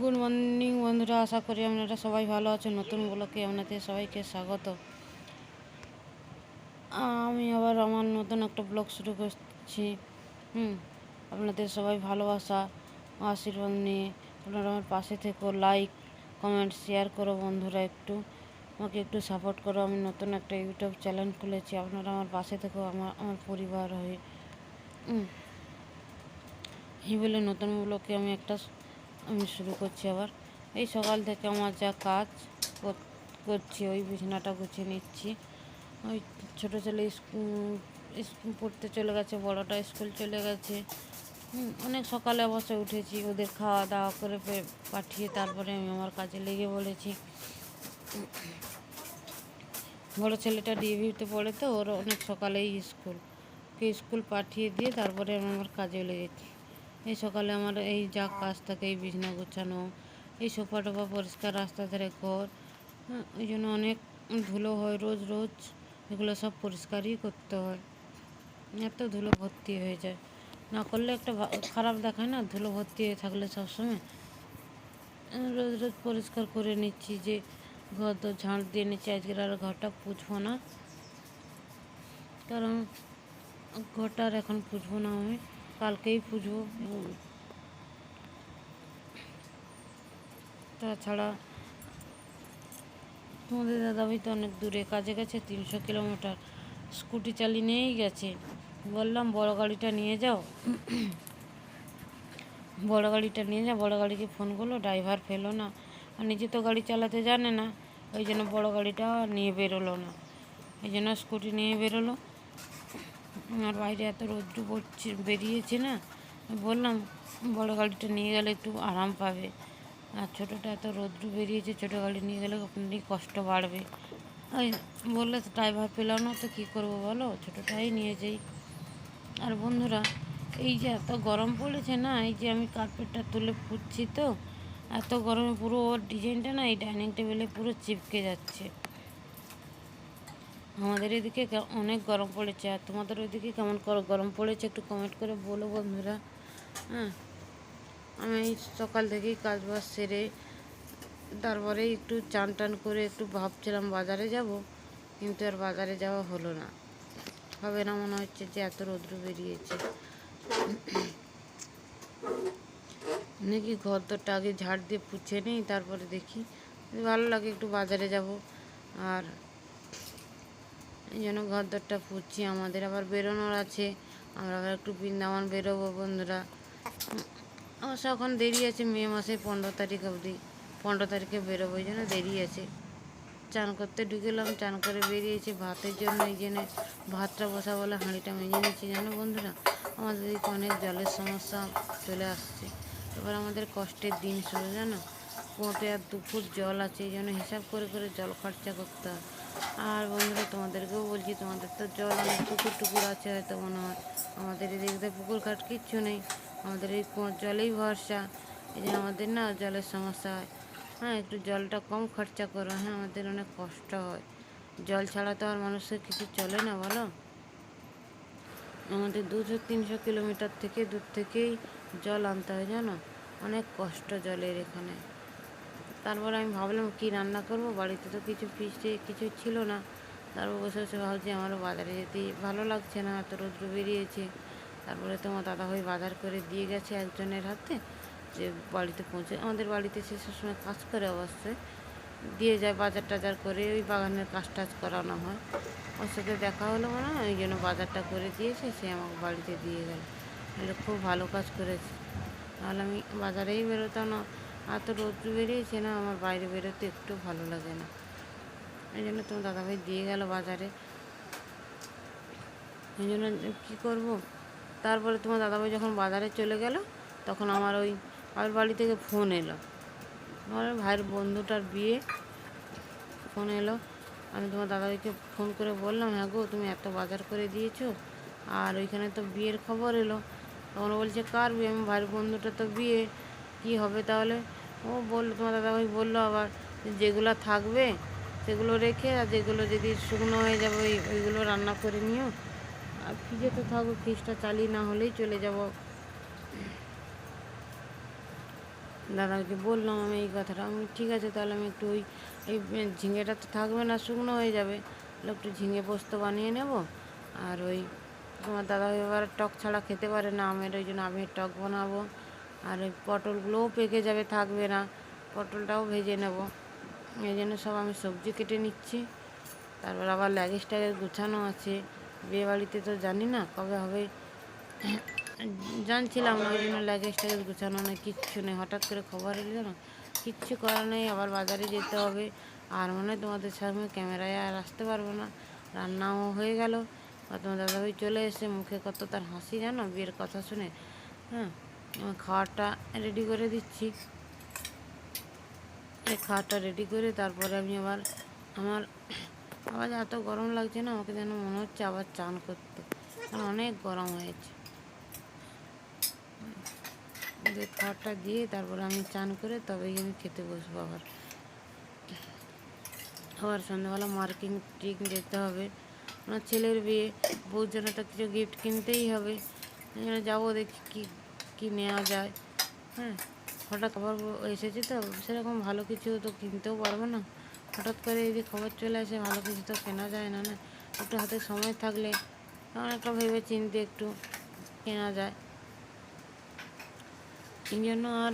Good morning বন্ধুরা, আশা করি আপনারা সবাই ভালো আছেন। নতুন ব্লকে আপনাদের সবাইকে স্বাগত। আমি আবার আমার নতুন একটা ব্লগ শুরু করছি। হুম, আপনাদের সবাই ভালোবাসা, আশীর্বাদ নিয়ে আপনারা আমার পাশে থেকো লাইক কমেন্ট শেয়ার করো বন্ধুরা একটু। আমাকে একটু সাপোর্ট করো, আমি নতুন একটা ইউটিউব চ্যানেল খুলেছি, আপনারা আমার পাশে থেকো, আমার আমার পরিবার হয়ে। এই বলে নতুন ব্লকে আমি একটা আমি শুরু করছি আবার। এই সকাল থেকে আমার যা কাজ কর- করছি, ওই বিছানাটা গুছিয়ে নিচ্ছি। ওই ছোটো ছেলে স্কুল পড়তে চলে গেছে, বড়টা স্কুল চলে গেছে। অনেক সকালে অবশ্যই উঠেছি, ওদের খাওয়া দাওয়া করে পাঠিয়ে তারপরে আমি আমার কাজে লেগে বলেছি বড় ছেলেটা ডিএভিতে পড়ে তো, ওর অনেক সকালেই স্কুল। স্কুল পাঠিয়ে দিয়ে তারপরে আমি আমার কাজে লেগেছি। এই সকালে আমার এই যা কাজ থাকে এই বিছনা গোছানো এই সোফা টোফা পরিষ্কার রাস্তা ধারে ঘর হ্যাঁ, এই জন্য অনেক ধুলো হয় রোজ রোজ। এগুলো সব পরিষ্কারই করতে হয়। এত ধুলো ভর্তি হয়ে যায়। না করলে একটা খারাপ দেখায় না ধুলো ভর্তি হয়ে থাকলে সবসময় আহ, রোজ রোজ পরিষ্কার করে নিচ্ছি যে ঘর তো ঝাঁট দিয়ে নিচ্ছি আজকের আর ঘরটা পুছবো না। কারণ ঘরটা আর এখন পুছবো না আমি। কালকেই পুজো। তাছাড়া তোমাদের দাদাভাই তো অনেক দূরে, কাজে গেছে তিনশো কিলোমিটার। স্কুটি চালিয়ে নিয়েই গেছে। বললাম, বড় গাড়িটা নিয়ে যাও। বড় গাড়িটা নিয়ে যাও বড় গাড়িকে ফোন করল, ড্রাইভার ফেলো না। আর নিজে তো গাড়ি চালাতে জানে না, ওই জন্য বড় গাড়িটা নিয়ে বেরোলো না। এই জন্য স্কুটি নিয়ে বেরোলো। আর বাইরে এত রৌদ্র পড়ছে, বেরিয়েছে না। বললাম, বড় গাড়িটা নিয়ে গেলে একটু আরাম পাবে। আর ছোটোটা এত রৌদ্র বেরিয়েছে, ছোটো গাড়ি নিয়ে গেলে আপনি কষ্ট বাড়বে। ওই বললে, তো ড্রাইভার পেলাম না, তো কী করব বলো? ছোটোটাই নিয়ে যাই। আর বন্ধুরা, এই যে এত গরম পড়েছে না, এই যে আমি কার্পেটটা তুলে ফুটছি তো, এত গরমে পুরো ওর ডিজাইনটা না এই ডাইনিং টেবিলে পুরো চিপকে যাচ্ছে। আমাদের এদিকে অনেক গরম পড়েছে। আর তোমাদের ওইদিকে কেমন গরম পড়েছে একটু কমেন্ট করে বলো বন্ধুরা। হ্যাঁ? আমি সকাল থেকেই কাজ বাজ সেরে তারপরে একটু চান টান করে একটু ভাবছিলাম বাজারে যাব, কিন্তু আর বাজারে যাওয়া হলো না। হবে না মনে হচ্ছে যে এত রৌদ্র বেরিয়েছে। নাকি ঘর দরটা আগে ঝাড় দিয়ে পুছে নিই, তারপরে দেখি। ভালো লাগে একটু বাজারে যাব। আর এই জন্য ঘর দরটা পুচ্ছি আমাদের আবার বেরোনোর আছে। আমরা আবার একটু বৃন্দাবন বেরোবো বন্ধুরা। অবশ্য এখন দেরি আছে, মে মাসে পনেরো তারিখ অবধি। পনেরো তারিখে বেরোবো, এই জন্য দেরি আছে। চান করতে ঢুকেলাম, চান করে বেরিয়েছি, ভাতের জন্য এই জন্য ভাতটা বসা বলে হাঁড়িটা মেজে নিচ্ছি জানো বন্ধুরা, আমাদের এদিকে অনেক জলের সমস্যা চলে আসছে। এবার আমাদের কষ্টের দিন শুরু, জানো? পোঁতে আর দুপুর জল আছে, এই জন্য হিসাব করে করে জল খরচা করতে হয়। আর বন্ধুরা, তোমাদেরকেও বলছি, তোমাদের তো জল অনেক পুকুর টুকুর আছে, হয়তো মনে হয়। আমাদের এদিকে পুকুর ঘাট কিচ্ছু নেই। আমাদের এই জলেই ভরসা। এই জন্য আমাদের না জলের সমস্যা হয়। হ্যাঁ একটু জলটা কম খরচা করো। হ্যাঁ আমাদের অনেক কষ্ট হয়। জল ছাড়া তো আর মানুষের কিছু চলে না, বলো? আমাদের দুশো, তিনশো কিলোমিটার থেকে দূর থেকেই জল আনতে হয়, জানো? অনেক কষ্ট জলের এখানে। তারপর আমি ভাবলাম কি রান্না করব? বাড়িতে তো কিছু ফিস্টে কিছু ছিল না। তারপর বসে বসে ভাবছি আমারও বাজারে যেতে ভালো লাগছে না, এত রৌদ্র বেরিয়েছে। তারপরে তোমার দাদাভাই বাজার করে দিয়ে গেছে একজনের হাতে, যে বাড়িতে পৌঁছে, আমাদের বাড়িতে সে সবসময় কাজ করে অবশ্যই। দিয়ে যায় বাজার টাজার করে ওই বাগানের কাজ টাজ করানো হয়। ওর সাথে দেখা হলো মনে হয় ওই জন্য বাজারটা করে দিয়েছে সে আমাকে বাড়িতে দিয়ে গেল। খুব ভালো কাজ করেছে। তাহলে আমি বাজারেই বেরোতাম না। এত রৌদ্র বেরিয়েছে না, আমার বাইরে বেরোতে একটু ভালো লাগে না। এই জন্য তোমার দাদাভাই দিয়ে গেল বাজারে। এই জন্য কী করব? তারপরে তোমার দাদাভাই যখন বাজারে চলে গেল, তখন আমার ওই আমার বাড়ি থেকে ফোন এলো। আমার ভাইয়ের বন্ধুটার বিয়ে। ফোন এলো। আমি তোমার দাদাভাইকে ফোন করে বললাম হ্যাঁ গো, তুমি এত বাজার করে দিয়েছ, আর ওইখানে তো বিয়ের খবর এলো। তখন বলছে, কার বিয়ে? আমার ভাইয়ের বন্ধুটা তো বিয়ে। কী হবে তাহলে? ও বলল, তোমার দাদাভাই বলল আবার যেগুলো থাকবে, সেগুলো রেখে আর যেগুলো যদি শুকনো হয়ে যাবে, ওই, ওইগুলো রান্না করে নিও। আর ফ্রিজে তো থাকব ফ্রিজটা চালিয়ে না হলেই চলে যাব। দাদাকে বললাম আমি এই কথাটা, আমি ঠিক আছে তাহলে আমি একটু ওই, এই ঝিঙেটা তো থাকবে না, শুকনো হয়ে যাবে। একটু ঝিঙে পোস্ত বানিয়ে নেব। আর ওই, তোমার দাদা এবার টক ছাড়া খেতে পারে না, আমের, ওই জন্য আমের টক বানাবো। আর ওই পটলগুলোও পেকে যাবে, থাকবে না। পটলটাও ভেজে নেব। এই জন্য সব আমি সবজি কেটে নিচ্ছি। তারপর আবার লাগেজ ট্যাগেজ গুছানো আছে। বিয়ে বাড়িতে তো জানি না কবে হবে। জানছিলাম ওই জন্য লাগেজ ট্যাগেজ গুছানো নেই, কিচ্ছু নেই। হঠাৎ করে খবর এলো না কিচ্ছু করার নেই, আবার বাজারে যেতে হবে। আর মনে হয় তোমাদের সামনে ক্যামেরায় আর আসতে পারব না। রান্নাও হয়ে গেল। তোমার দাদাভাই চলে এসে মুখে কত তার হাসি জানো? বিয়ের কথা শুনে। হ্যাঁ। আমি খাওয়ারটা রেডি করে দিচ্ছি। এই খাওয়ারটা রেডি করে তারপরে আমি আবার, আমার আবার এত গরম লাগছে না, আমাকে যেন মনে হচ্ছে আবার চান করতে। অনেক গরম হয়েছে। খাবারটা দিয়ে তারপরে আমি চান করে তবেই আমি খেতে বসবো আবার। আবার সন্ধ্যাবেলা মার্কিং টিক যেতে হবে। আমার ছেলের বিয়ে, বউর তো কিছু গিফট কিনতেই হবে। যাব দেখি কী কী নেওয়া যায়? হ্যাঁ হঠাৎ আবার এসেছে তো, সেরকম ভালো কিছু তো কিনতেও পারব না। হঠাৎ করে এই যে খবর চলে আসে, ভালো কিছু তো কেনা যায় না না, একটু হাতে সময় থাকলে অনেকটা ভেবে চিনতে একটু কেনা যায়। এই জন্য আর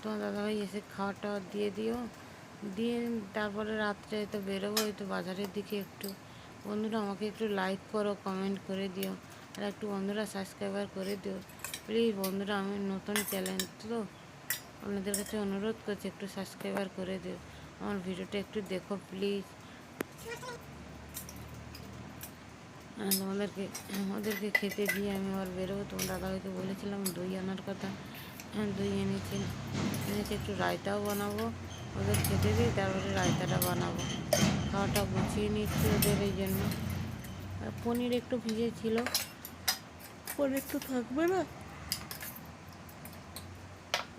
তোমার দাদাভাই এসে খাওয়া টাওয়া দিয়ে দিও। দিয়ে তারপরে রাত্রে তো বেরোবো তো বাজারের দিকে একটু। বন্ধুরা, আমাকে একটু লাইক করো কমেন্ট করে দিও। আর একটু বন্ধুরা সাবস্ক্রাইবার করে দিও। প্লিজ বন্ধুরা, আমি নতুন চ্যানেল তো আপনাদের কাছে অনুরোধ করছি একটু সাবস্ক্রাইবার করে দিও। আমার ভিডিওটা একটু দেখো প্লিজ তোমাদেরকে ওদেরকে খেতে দিয়ে আমি আবার বেরোবো। তোমার দাদাভাইকে বলেছিলাম দই আনার কথা। হ্যাঁ দই এনেছি এনেছি, একটু রায়তাও বানাবো। ওদের খেতে দিই তারপরে রায়তাটা বানাবো। খাওয়াটা গুছিয়ে নিচ্ছি ওদের এই জন্য। পনির একটু ভিজে ছিল। পনির তো থাকবে না?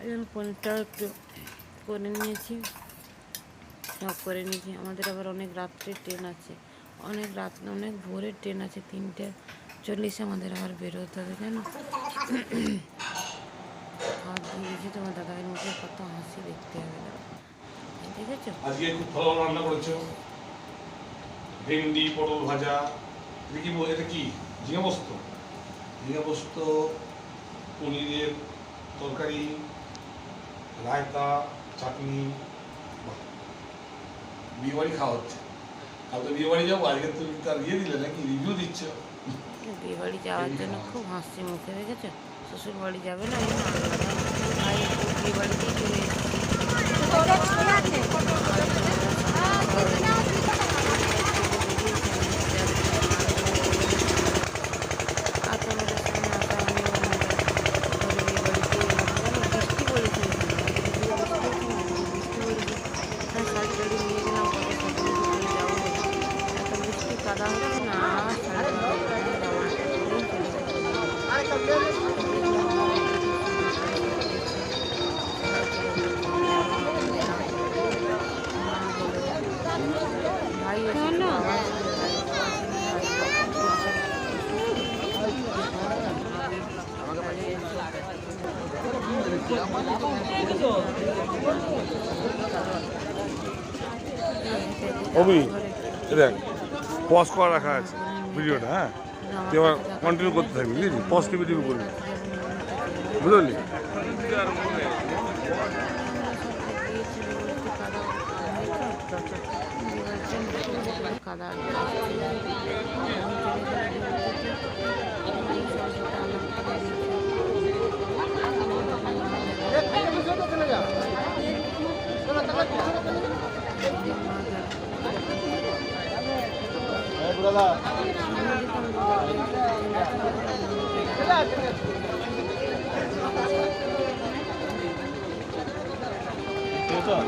এই জন্য পনিরটাও একটু করে নিয়েছি। সব করে নিয়েছি। আমাদের আবার অনেক রাত্রে ট্রেন আছে। অনেক রাত, অনেক ভোরের ট্রেন আছে। তিনটে চল্লিশে আমাদের আবার বেরোতে হবে, জানো? দিয়ে দিয়েছি তোমার দাদাভাইয়ের মুখে, কত হাসি দেখতে হবে ভালো ভালো রান্না করেছ। ভেন্ডি, পটল ভাজা। এটা কি এটা কি? ঝিঙে পোস্ত? ঝিঙে পনিরের তরকারি রায়তা চাটনি বিয়েবাড়ি খাওয়া হচ্ছে। কাল তো বিয়েবাড়ি যাব আজকে তুমি তার ইয়ে দিলে নাকি রিভিউ দিচ্ছ? বিয়ে বাড়ি যাওয়ার জন্য খুব হাসি মুখে দেখেছ শ্বশুর বাড়ি যাবে না। ভাই চলে এসেছি। অভি দেখ পজ করা রাখা আছে ভিডিওটা হ্যাঁ তুই কন্টিনিউ করতে থাকবি বুঝলি পজ টিভি টিভি করবি কাদা Спасибо.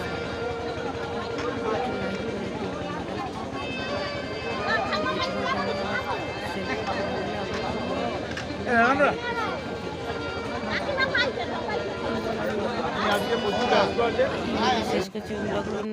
আমাকে লাইক